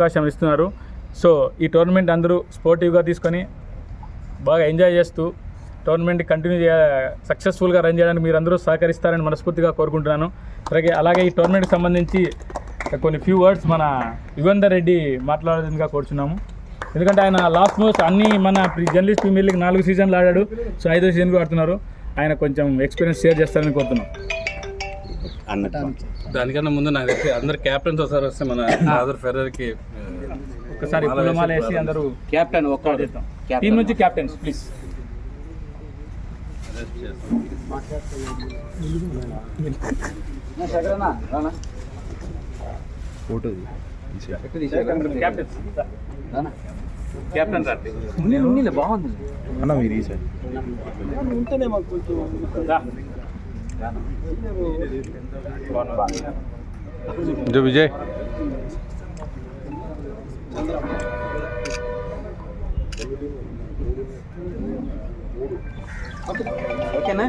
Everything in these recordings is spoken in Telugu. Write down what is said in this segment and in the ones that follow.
అవకాశం ఇస్తున్నారు. సో ఈ టోర్నమెంట్ అందరూ స్పోర్టివ్గా తీసుకొని బాగా ఎంజాయ్ చేస్తూ టోర్నమెంట్ కంటిన్యూ చేయ సక్సెస్ఫుల్గా రన్ చేయడానికి మీరు అందరూ సహకరిస్తారని మనస్ఫూర్తిగా కోరుకుంటున్నాను. అలాగే అలాగే ఈ టోర్నమెంట్కి సంబంధించి కొన్ని ఫ్యూ వర్డ్స్ మన యుగంధర్ రెడ్డి మాట్లాడేందుగా కోరుచున్నాము. ఎందుకంటే ఆయన లాస్ట్ మోస్ట్ అన్ని మన జర్నలిస్ట్ ప్రీమియర్ లీగ్ నాలుగు సీజన్లు ఆడాడు. సో ఐదో సీజన్కి ఆడుతున్నారు. ఆయన కొంచెం ఎక్స్పీరియన్స్ షేర్ చేస్తారని కోరుతున్నాం. అన్నట్టు. దానికన్నా ముందు నాకు తెలిసి అందరు క్యాప్టెన్స్ ఒకసారి వస్తే మన ఫాదర్ ఫెర్రర్కి ఒకసారి పూలమాల వేసి అందరూ కెప్టెన్ ఒక్క టీం నుంచి క్యాప్టెన్స్ ప్లీజ్. క్యాప్టెన్స్. క్యాప్టెన్ రాండి. బాగుంది. అన్న మీరు ఈ సైడ్ జో విజయ్ ఓకేనా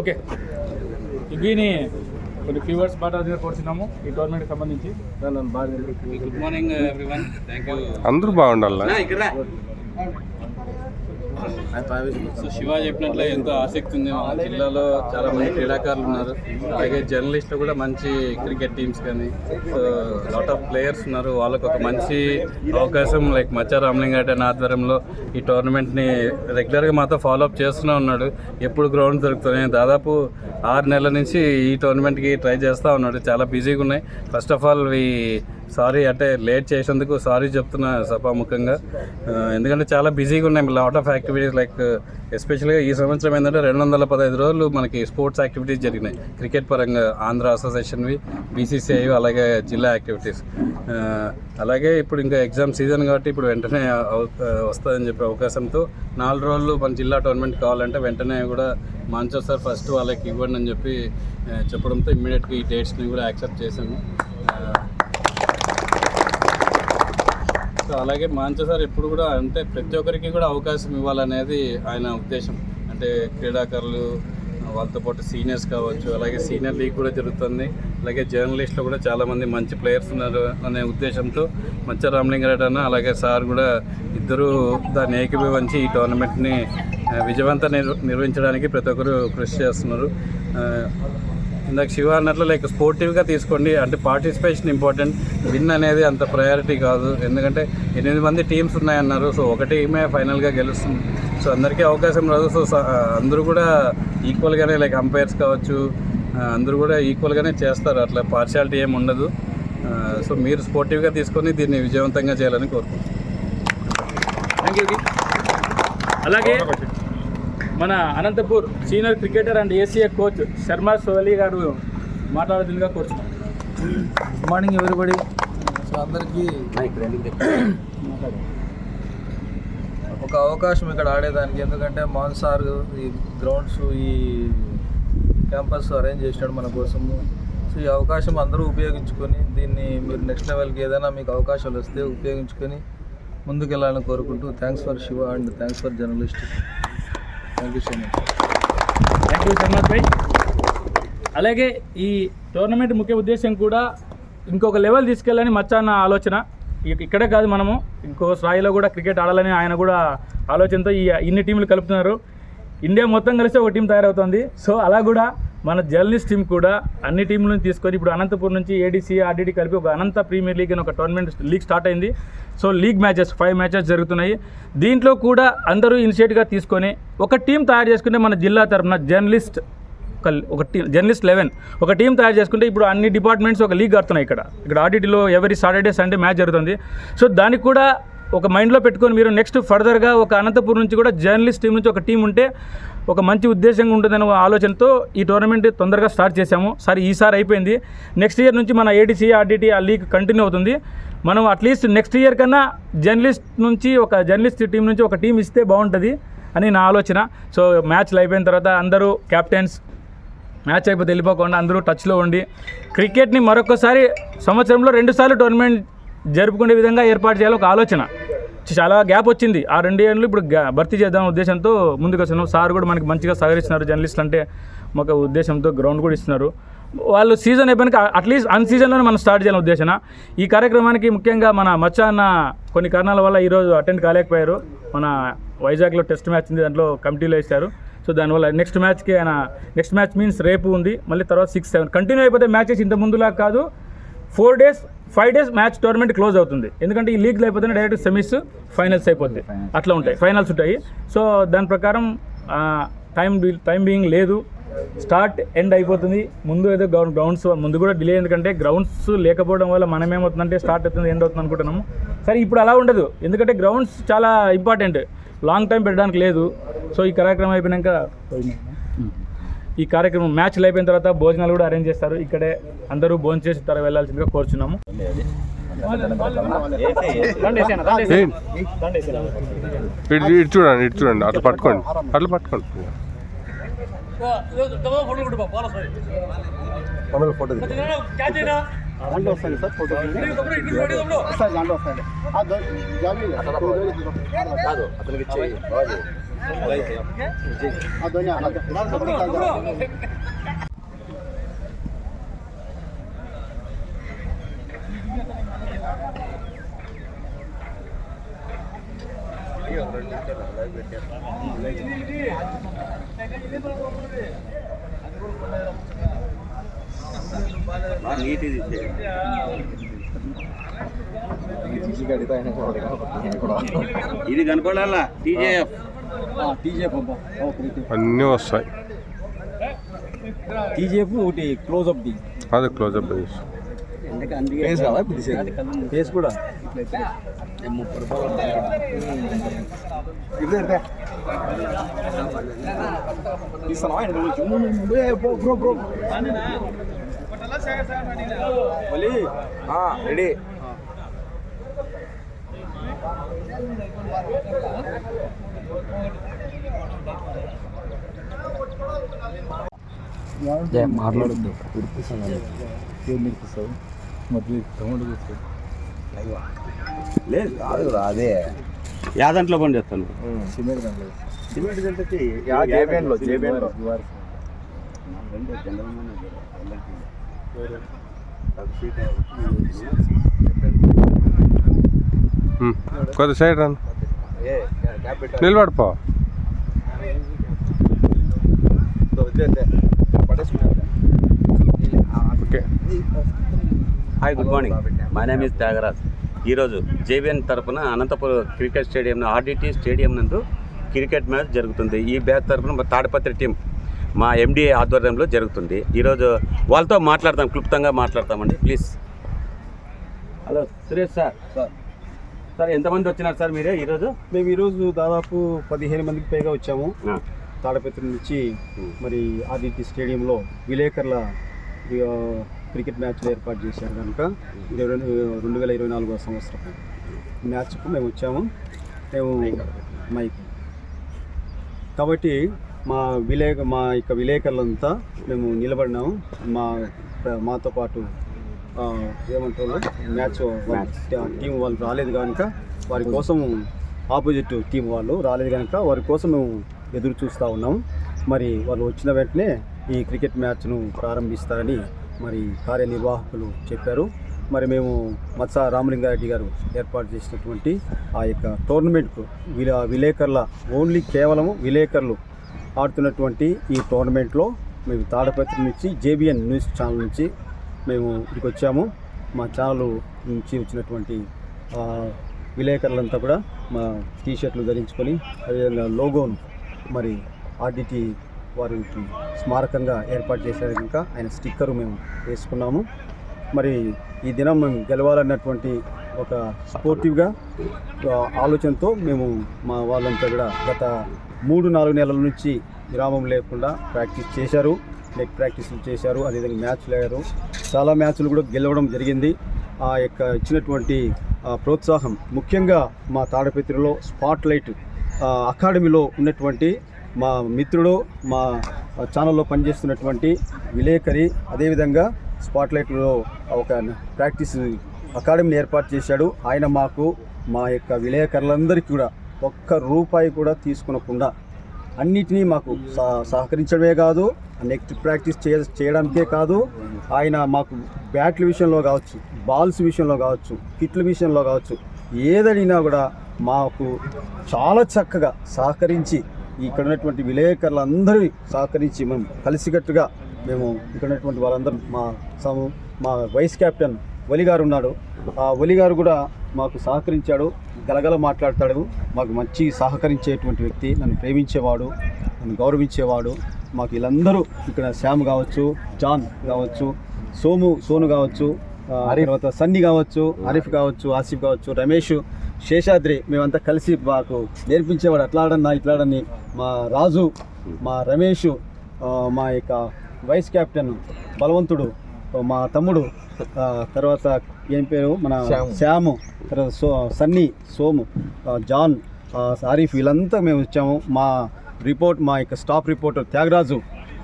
ఓకే. ఇవిని కొన్ని ఫీవర్స్ మాట్లాడుతున్న కోరుచున్నాము. ఈ టోర్నమెంట్కి సంబంధించి. గుడ్ మార్నింగ్ అందరూ బాగుండాలి. ఇక్కడ సో శివ చెప్పినట్లే ఎంతో ఆసక్తి ఉంది. మన జిల్లాలో చాలా మంది క్రీడాకారులు ఉన్నారు. అలాగే జర్నలిస్టులు కూడా మంచి క్రికెట్ టీమ్స్ కానీ సో లాట్ ఆఫ్ ప్లేయర్స్ ఉన్నారు. వాళ్ళకు ఒక మంచి అవకాశం లైక్ మచ్చా రామలింగట్ అనే ఆధ్వర్యంలో ఈ టోర్నమెంట్ని రెగ్యులర్గా మాతో ఫాలో అప్ చేస్తూనే ఉన్నాడు. ఎప్పుడు గ్రౌండ్ దొరుకుతున్నాయి దాదాపు ఆరు నెలల నుంచి ఈ టోర్నమెంట్కి ట్రై చేస్తూ ఉన్నాడు. చాలా బిజీగా ఉన్నాయి. First of all we sorry అంటే లేట్ చేసేందుకు సారీ చెప్తున్నా సభాముఖంగా. ఎందుకంటే చాలా బిజీగా ఉన్నాయి. లాట్ ఆఫ్ యాక్టివిటీస్ లైక్ ఎస్పెషల్గా ఈ సంవత్సరం ఏంటంటే రెండు వందల పదహైదు రోజులు మనకి స్పోర్ట్స్ యాక్టివిటీస్ జరిగినాయి. క్రికెట్ పరంగా ఆంధ్ర అసోసియేషన్వి బీసీసీఐ అలాగే జిల్లా యాక్టివిటీస్ అలాగే ఇప్పుడు ఇంకా ఎగ్జామ్ సీజన్ కాబట్టి ఇప్పుడు వెంటనే వస్తుందని చెప్పే అవకాశంతో నాలుగు రోజులు మన జిల్లా టోర్నమెంట్ కావాలంటే వెంటనే కూడా మంచో సార్ ఫస్ట్ వాళ్ళకి ఇవ్వండి అని చెప్పి చెప్పడంతో ఇమ్మీడియట్గా ఈ డేట్స్ని కూడా యాక్సెప్ట్ చేశాము ఆ, సో అలాగే మాంచ సార్ ఎప్పుడు కూడా అంటే ప్రతి ఒక్కరికి కూడా అవకాశం ఇవ్వాలనేది ఆయన ఉద్దేశం. అంటే క్రీడాకారులు వాళ్ళతో పాటు సీనియర్స్ కావచ్చు అలాగే సీనియర్ లీగ్ కూడా జరుగుతుంది. అలాగే జర్నలిస్ట్లో కూడా చాలామంది మంచి ప్లేయర్స్ ఉన్నారు అనే ఉద్దేశంతో మచ్చ రామలింగారెడ్డి అన్న అలాగే సార్ కూడా ఇద్దరు దాన్ని ఏకీభవించి ఈ టోర్నమెంట్ని విజయవంతం నిర్వ నిర్వహించడానికి ప్రతి ఒక్కరు కృషి చేస్తున్నారు. ఇందాక శివ అన్నట్లు లైక్ స్పోర్టివ్గా తీసుకోండి. అంటే పార్టిసిపేషన్ ఇంపార్టెంట్ విన్ అనేది అంత ప్రయారిటీ కాదు. ఎందుకంటే ఎనిమిది మంది టీమ్స్ ఉన్నాయన్నారు. సో ఒక టీమే ఫైనల్గా గెలుస్తుంది. సో అందరికీ అవకాశం రాదు. సో స- అందరూ కూడా ఈక్వల్గానే లైక్ అంపైర్స్ కావచ్చు అందరూ కూడా ఈక్వల్గానే చేస్తారు. అట్లా పార్షాలిటీ ఏమి ఉండదు. సో మీరు స్పోర్టివ్గా తీసుకొని దీన్ని విజయవంతంగా చేయాలని కోరుకుంటున్నాను. థ్యాంక్ యూ అలాగే మన Anantapur senior cricketer and ACA coach Sharma Soli గారు మాట్లాడుతుందిగా కోరుచున్నాం. గుడ్ మార్నింగ్ ఎవరిబడి సో అందరికీ ఒక అవకాశం ఇక్కడ ఆడేదానికి ఎందుకంటే మాన్ సార్ ఈ గ్రౌండ్స్ ఈ క్యాంపస్ అరేంజ్ చేసినాడు మన కోసము. సో ఈ అవకాశం అందరూ ఉపయోగించుకొని దీన్ని మీరు నెక్స్ట్ లెవెల్కి ఏదైనా మీకు అవకాశాలు వస్తే ఉపయోగించుకొని ముందుకెళ్ళాలని కోరుకుంటూ thanks for Shiva and thanks for journalist thank you so much thank you భాయ్ అలాగే ఈ టోర్నమెంట్ ముఖ్య ఉద్దేశం కూడా ఇంకొక లెవెల్ తీసుకెళ్ళాలని మచ్చాన్న ఆలోచన. ఇక్కడే కాదు మనము ఇంకో స్థాయిలో కూడా క్రికెట్ ఆడాలని ఆయన కూడా ఆలోచనతో ఈ ఇన్ని టీంలు కలుపుతున్నారు. ఇండియా మొత్తం కలిసి ఒక టీం తయారవుతుంది. సో అలా కూడా మన జర్నలిస్ట్ టీం కూడా అన్ని టీంలను తీసుకొని ఇప్పుడు అనంతపూర్ నుంచి ఏడీసీ ఆర్డీడీ కలిపి ఒక అనంత ప్రీమియర్ లీగ్ అని ఒక టోర్నమెంట్ లీగ్ స్టార్ట్ అయింది. So league matches five matches జరుగుతున్నాయి. దీంట్లో కూడా అందరూ ఇనిషియేట్గా తీసుకొని ఒక టీం తయారు చేసుకుంటే మన జిల్లా తరఫున జర్నలిస్ట్ ఒక ఒక టీ జర్నలిస్ట్ లెవెన్ ఒక టీం తయారు చేసుకుంటే ఇప్పుడు అన్ని డిపార్ట్మెంట్స్ ఒక లీగ్ ఆడుతున్నాయి ఇక్కడ. ఇక్కడ ఆర్డీటీలో ఎవరి సాటర్డే సండే మ్యాచ్ జరుగుతుంది. సో దానికి కూడా ఒక మైండ్లో పెట్టుకొని మీరు నెక్స్ట్ ఫర్దర్గా ఒక అనంతపూర్ నుంచి కూడా జర్నలిస్ట్ టీం నుంచి ఒక టీం ఉంటే ఒక మంచి ఉద్దేశంగా ఉంటుందనే ఆలోచనతో ఈ టోర్నమెంట్ తొందరగా స్టార్ట్ చేశాము. సరే ఈసారి అయిపోయింది. నెక్స్ట్ ఇయర్ నుంచి మన ఏడీసీ ఆర్డీటీ ఆ లీగ్ కంటిన్యూ అవుతుంది. మనం అట్లీస్ట్ నెక్స్ట్ ఇయర్ కన్నా జర్నలిస్ట్ నుంచి ఒక జర్నలిస్ట్ టీం నుంచి ఒక టీం ఇస్తే బాగుంటుంది అని నా ఆలోచన. సో మ్యాచ్లు అయిపోయిన తర్వాత అందరూ కెప్టెన్స్ మ్యాచ్ అయిపోతే వెళ్ళిపోకుండా అందరూ టచ్లో ఉండి క్రికెట్ని మరొకసారి సంవత్సరంలో రెండుసార్లు టోర్నమెంట్ జరుపుకునే విధంగా ఏర్పాటు చేయాలి ఒక ఆలోచన. చాలా గ్యాప్ వచ్చింది. ఆ రెండు ఏళ్ళు ఇప్పుడు భర్తీ చేద్దాం ఉద్దేశంతో ముందుకు వస్తున్నాం. సార్ కూడా మనకి మంచిగా సహకరిస్తున్నారు. జర్నలిస్ట్ అంటే ఒక ఉద్దేశంతో గ్రౌండ్ కూడా ఇస్తున్నారు. వాళ్ళు సీజన్ అయిపోయినాక అట్లీస్ట్ అన్ సీజన్లోనే మనం స్టార్ట్ చేయాలని ఉద్దేశన. ఈ కార్యక్రమానికి ముఖ్యంగా మన మచ్చ అన్న కొన్ని కారణాల వల్ల ఈరోజు అటెండ్ కాలేకపోయారు. మన వైజాగ్లో టెస్ట్ మ్యాచ్ ఉంది. దాంట్లో కమిటీలో ఇస్తారు సో దానివల్ల నెక్స్ట్ మ్యాచ్కి ఆయన నెక్స్ట్ మ్యాచ్ మీన్స్ రేపు ఉంది. మళ్ళీ తర్వాత సిక్స్ సెవెన్. కంటిన్యూ అయిపోతే మ్యాచెస్ ఇంత ముందులా కాదు. Four days five days match tournament close అవుతుంది. ఎందుకంటే ఈ లీగ్లో అయిపోతే డైరెక్ట్ సెమీస్ ఫైనల్స్ అయిపోద్ది అట్లా ఉంటాయి. ఫైనల్స్ ఉంటాయి. సో దాని ప్రకారం టైం టైం బీయింగ్ లేదు. స్టార్ట్ ఎండ్ అయిపోతుంది. ముందు ఏదో గ్రౌండ్ గ్రౌండ్స్ ముందు కూడా డిలే ఎందుకంటే గ్రౌండ్స్ లేకపోవడం వల్ల మనం ఏమవుతుందంటే స్టార్ట్ అవుతుంది ఎండ్ అవుతుంది అనుకుంటున్నాము. సరే ఇప్పుడు అలా ఉండదు. ఎందుకంటే గ్రౌండ్స్ చాలా ఇంపార్టెంట్. లాంగ్ టైం పెట్టడానికి లేదు. సో ఈ కార్యక్రమం అయిపోయినాక ఈ కార్యక్రమం మ్యాచ్లు అయిపోయిన తర్వాత భోజనాలు కూడా అరేంజ్ చేస్తారు. ఇక్కడే అందరూ భోజనం చేసి తర్వాత వెళ్ళాల్సిందిగా కోరుచున్నాము. ఇటు చూడండి ఇటు చూడండి. అట్లా పట్టుకోండి. అట్లా పట్టుకోండి. దాంట్లో వస్తాయి సార్ ఫోటో దాంట్లో వస్తాయి కాదు అతనికి ఇచ్చేయి ఆ ధోని అలా నీట్ ఇది ఇది కనపడాలా టీజేఎఫ్ టీజేఎఫ్ అన్నీ వస్తాయి. టీజేఎఫ్ ఒకటి క్లోజ్అప్ ది అదే క్లోజప్ చేసి ఫేస్ కదా ఫేస్ కూడా? రెడీ. మాట్లాడద్దు. ఏం నేర్పిస్తావు? తమ్ముడు లేదు కాదు రా, అదే. యాదంట్లో పని చేస్తాను. సిమెంట్ దాంట్లో సిమెంట్ గంటకి జేబిఎన్లో జేబిఎన్లో. ఉమ్. కొద్ది సైడ్ రాను నిలబడిపో. Hi good morning my name is Thyagaraj ఈరోజు జేబిఎన్ తరపున Anantapuram cricket stadium RDT stadium నందు క్రికెట్ మ్యాచ్ జరుగుతుంది. ఈ బ్యాచ్ తరపున మా తాడిపత్రి టీం మా ఎండిఏ ఆధ్వర్యంలో జరుగుతుంది. ఈరోజు వాళ్ళతో మాట్లాడతాం క్లుప్తంగా మాట్లాడతామండి please hello Suresh sir. Sir. Sir ఎంతమంది వచ్చినారు సార్ మీరే ఈరోజు? మేము ఈరోజు దాదాపు పదిహేను మందికి పైగా వచ్చాము. తాడపత్రి నుంచి మరి ఆదిత్య స్టేడియంలో విలేకరుల క్రికెట్ మ్యాచ్లు ఏర్పాటు చేశారు కనుక ఇది రెండు రెండు వేల ఇరవై నాలుగో సంవత్సరం. మ్యాచ్కు మేము వచ్చాము. మేము మైక్. కాబట్టి మా విలేక మా యొక్క విలేకరులంతా మేము నిలబడినాము. మా మాతో పాటు ఏమంటున్నా మ్యాచ్ టీం వాళ్ళు రాలేదు కనుక వారి కోసం ఆపోజిట్ టీం వాళ్ళు రాలేదు కనుక వారి కోసం మేము ఎదురు చూస్తూ ఉన్నాము. మరి వాళ్ళు వచ్చిన వెంటనే ఈ క్రికెట్ మ్యాచ్ను ప్రారంభిస్తారని మరి కార్యనిర్వాహకులు చెప్పారు. మరి మేము మత్స రామలింగారెడ్డి గారు ఏర్పాటు చేసినటువంటి ఆ యొక్క టోర్నమెంట్కు విలే విలేకరుల ఓన్లీ కేవలము విలేకరులు ఆడుతున్నటువంటి ఈ టోర్నమెంట్లో మేము తాడపత్రి నుంచి జేబిఎన్ న్యూస్ ఛానల్ నుంచి మేము ఇక్కడికి వచ్చాము. మా ఛానల్ నుంచి వచ్చినటువంటి విలేకరులంతా కూడా మా టీషర్ట్లు ధరించుకొని అదేవిధంగా లోగోను మరి ఆర్డిటీ వారికి స్మారకంగా ఏర్పాటు చేశారు కనుక ఆయన స్టిక్కరు మేము వేసుకున్నాము. మరి ఈ దినం మేము గెలవాలన్నటువంటి ఒక స్పోర్టివ్గా ఆలోచనతో మేము మా వాళ్ళంతా కూడా గత మూడు నాలుగు నెలల నుంచి విరామం లేకుండా ప్రాక్టీస్ చేశారు. నెక్ ప్రాక్టీసులు చేశారు. అదేవిధంగా మ్యాచ్లు అయ్యారు చాలా మ్యాచ్లు కూడా గెలవడం జరిగింది. ఆ యొక్క ఇచ్చినటువంటి ప్రోత్సాహం ముఖ్యంగా మా తాడపత్రిలో స్పాట్ లైట్ అకాడమీలో ఉన్నటువంటి మా మిత్రుడు మా ఛానల్లో పనిచేస్తున్నటువంటి విలేకరి అదేవిధంగా స్పాట్లైట్లో ఒక ప్రాక్టీస్ అకాడమీని ఏర్పాటు చేశాడు. ఆయన మాకు మా యొక్క విలేకరులందరికీ కూడా ఒక్క రూపాయి కూడా తీసుకునకుండా అన్నిటినీ మాకు సహ- సహకరించడమే కాదు నెక్స్ట్ ప్రాక్టీస్ చే చేయడానికే కాదు ఆయన మాకు బ్యాట్ల విషయంలో కావచ్చు బాల్స్ విషయంలో కావచ్చు కిట్ల విషయంలో కావచ్చు ఏదడినా కూడా మాకు చాలా చక్కగా సహకరించి ఇక్కడ ఉన్నటువంటి విలేకరులందరూ సహకరించి మేము కలిసికట్టుగా మేము ఇక్కడ ఉన్నటువంటి వాళ్ళందరూ మా సము మా వైస్ కెప్టెన్ ఒలి గారు ఉన్నాడు. ఆ ఒలి గారు కూడా మాకు సహకరించాడు గలగల మాట్లాడతాడు. మాకు మంచి సహకరించేటువంటి వ్యక్తి నన్ను ప్రేమించేవాడు నన్ను గౌరవించేవాడు. మాకు వీళ్ళందరూ ఇక్కడ శ్యామ్ కావచ్చు జాన్ కావచ్చు సోము సోను కావచ్చు తర్వాత సన్నీ కావచ్చు ఆరిఫ్ కావచ్చు ఆసిఫ్ కావచ్చు రమేష్ శేషాద్రి మేమంతా కలిసి మాకు నేర్పించేవాడు అట్లా ఆడన్నా ఇట్లా ఆడని మా రాజు మా రమేష్ మా యొక్క వైస్ కెప్టెన్ బలవంతుడు మా తమ్ముడు తర్వాత ఏం పేరు? మన శ్యాము. తర్వాత సో సన్నీ సోము జాన్ ఆ, ఆరిఫ్ వీళ్ళంతా మేము వచ్చాము. మా రిపోర్ట్ మా యొక్క స్టాఫ్ రిపోర్టర్ త్యాగరాజు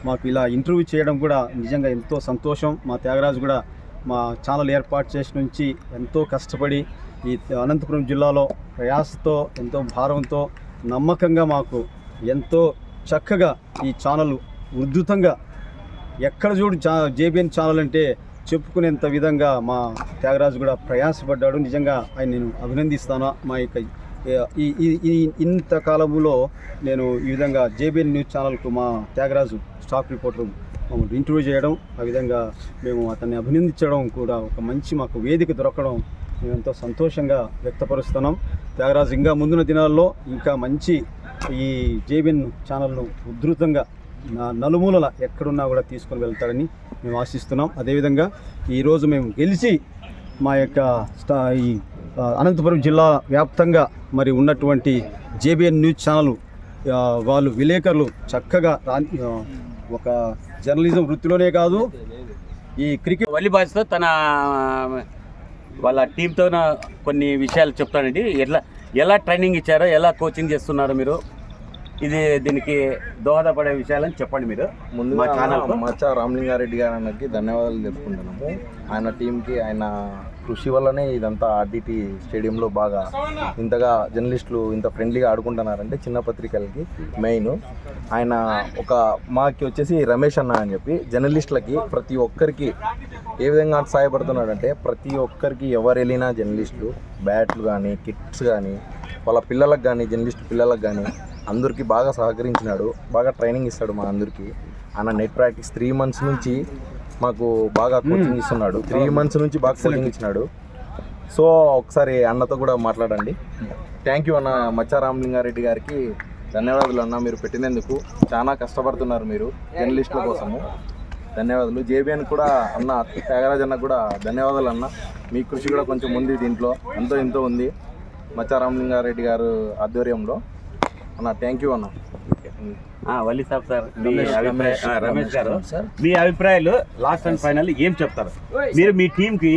మాకు ఇలా ఇంటర్వ్యూ చేయడం కూడా నిజంగా ఎంతో సంతోషం. మా త్యాగరాజు కూడా మా ఛానల్ ఏర్పాటు చేసి నుంచి ఎంతో కష్టపడి ఈ అనంతపురం జిల్లాలో ప్రయాసతో ఎంతో భారంతో నమ్మకంగా మాకు ఎంతో చక్కగా ఈ ఛానల్ ఉద్ధృతంగా ఎక్కడ చూడు చా జేబిఎన్ ఛానల్ అంటే చెప్పుకునేంత విధంగా మా త్యాగరాజు కూడా ప్రయాసపడ్డాడు. నిజంగా ఆయన నేను అభినందిస్తాను. మా యొక్క ఈ ఇంత కాలంలో నేను ఈ విధంగా జేబిఎన్ న్యూస్ ఛానల్కు మా త్యాగరాజు స్టాఫ్ రిపోర్టర్ మమ్మల్ని ఇంటర్వ్యూ చేయడం ఆ విధంగా మేము అతన్ని అభినందించడం కూడా ఒక మంచి మాకు వేదిక దొరకడం మేము ఎంతో సంతోషంగా వ్యక్తపరుస్తున్నాం. త్యాగరాజు ఇంకా ముందున్న దినాల్లో ఇంకా మంచి ఈ జేబిన్ ఛానల్ను ఉధృతంగా నలుమూలల ఎక్కడున్నా కూడా తీసుకొని వెళ్తాడని మేము ఆశిస్తున్నాం. అదేవిధంగా ఈరోజు మేము గెలిచి మా యొక్క స్టా ఈ అనంతపురం జిల్లా వ్యాప్తంగా మరి ఉన్నటువంటి జేబిఎన్ న్యూస్ ఛానల్ వాళ్ళు విలేకరులు చక్కగా రా ఒక జర్నలిజం వృత్తిలోనే కాదు ఈ క్రికెట్ వాలీబాల్స్తో తన వాళ్ళ టీంతో కొన్ని విషయాలు చెప్తానండి. ఎట్లా ఎలా ట్రైనింగ్ ఇచ్చారో ఎలా కోచింగ్ చేస్తున్నారో మీరు. ఇది దీనికి దోహదపడే విషయాలని చెప్పండి మీరు. ముందుగా మా ఛానల్కు. మచ్చా రామలింగారెడ్డి గారు అన్నకి ధన్యవాదాలు చెప్పుకుంటున్నాము ఆయన టీంకి ఆయన కృషి వల్లనే ఇదంతా ఆర్డిటి స్టేడియంలో బాగా ఇంతగా జర్నలిస్టులు ఇంత ఫ్రెండ్లీగా ఆడుకుంటున్నారంటే చిన్న పత్రికలకి మెయిన్. ఆయన ఒక మాకి వచ్చేసి రమేష్ అన్న అని చెప్పి జర్నలిస్టులకి ప్రతి ఒక్కరికి ఏ విధంగా సహాయపడుతున్నాడంటే ప్రతి ఒక్కరికి ఎవరు వెళ్ళినా జర్నలిస్టులు బ్యాట్లు కానీ కిట్స్ కానీ వాళ్ళ పిల్లలకు కానీ జర్నలిస్ట్ పిల్లలకు కానీ అందరికీ బాగా సహకరించినాడు బాగా ట్రైనింగ్ ఇస్తాడు మా అందరికీ. ఆయన నెట్ ప్రాక్టీస్ త్రీ మంత్స్ నుంచి మాకు బాగా కోచింగ్ ఇస్తున్నాడు. త్రీ మంత్స్ నుంచి బాగా కోచింగ్ ఇచ్చినాడు. సో ఒకసారి అన్నతో కూడా మాట్లాడండి. థ్యాంక్ యూ అన్న మచ్చా రామలింగారెడ్డి గారికి ధన్యవాదాలు అన్న మీరు పెట్టినందుకు. చాలా కష్టపడుతున్నారు మీరు జర్నలిస్టుల కోసము. ధన్యవాదాలు. జేబిఎన్ కూడా అన్న త్యాగరాజ్ అన్న కూడా ధన్యవాదాలు అన్న. మీ కృషి కూడా కొంచెం ఉంది దీంట్లో. ఎంతో ఎంతో ఉంది. మచ్చా రామలింగారెడ్డి గారు ఆధ్వర్యంలో. అన్న థ్యాంక్ యూ అన్న. ఆ, వల్లి సాబ్ సార్ మీ అభిప్రాయం రమేష్ గారు. మీ అభిప్రాయాలు లాస్ట్ అండ్ ఫైనల్ ఏం చెప్తారు? మీరు మీ టీంకి